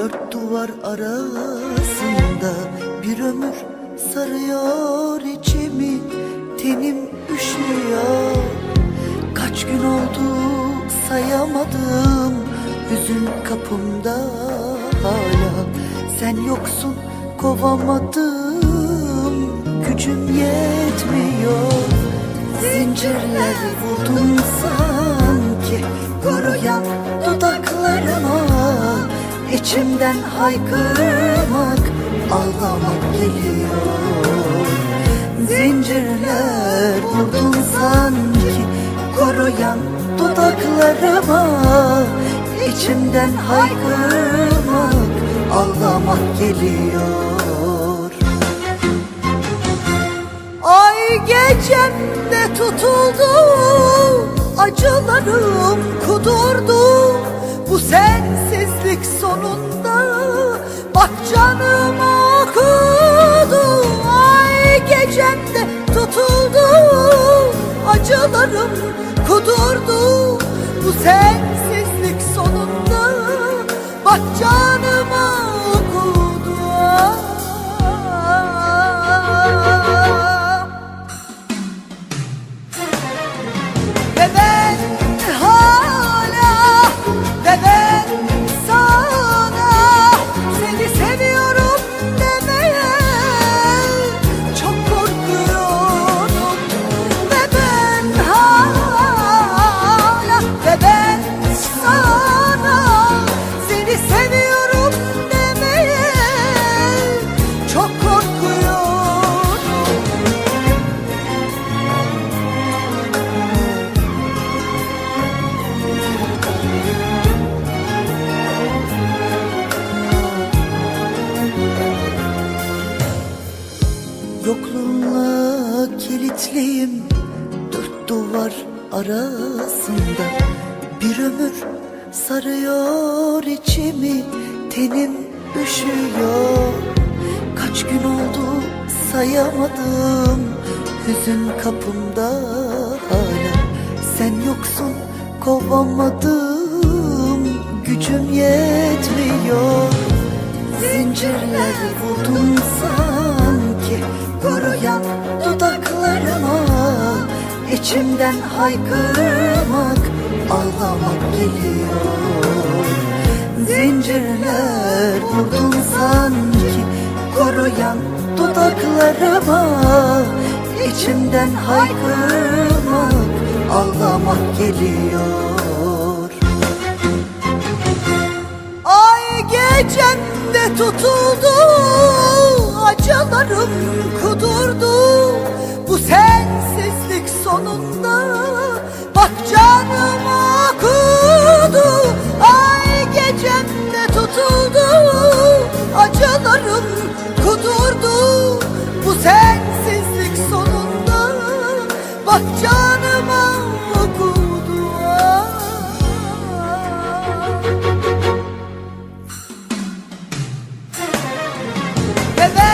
Dört duvar arasında Bir ömür sarıyor içimi. Tenim üşüyor. Kaç gün oldu sayamadım. Hüzün kapımda hala. Sen yoksun kovamadım. Gücüm yetmiyor. Zincirler vurdun içimden haykırmak Ağlamak geliyor. Zincirler vurdun sanki Kuruyan dudaklarıma. İçimden haykırmak Ağlamak geliyor. Ay gecemde tutuldu Acılarım kudurdu canım okudu Ay gecemde tutuldu. Acılarım kudurdu. Bu sensizlik kilitliyim Dört duvar arasında Bir ömür sarıyor içimi. Tenim üşüyor. Kaç gün oldu sayamadım. Hüzün kapımda hala. Sen yoksun kovamadım. Gücüm yetmiyor. Zincirler vurdun sanki Kuruyan dudaklarıma içimden haykırmak Ağlamak geliyor. Zincirler vurdun sanki Kuruyan dudaklarıma içimden haykırmak Ağlamak geliyor. Ay gecemde tutuldu Acılarım And then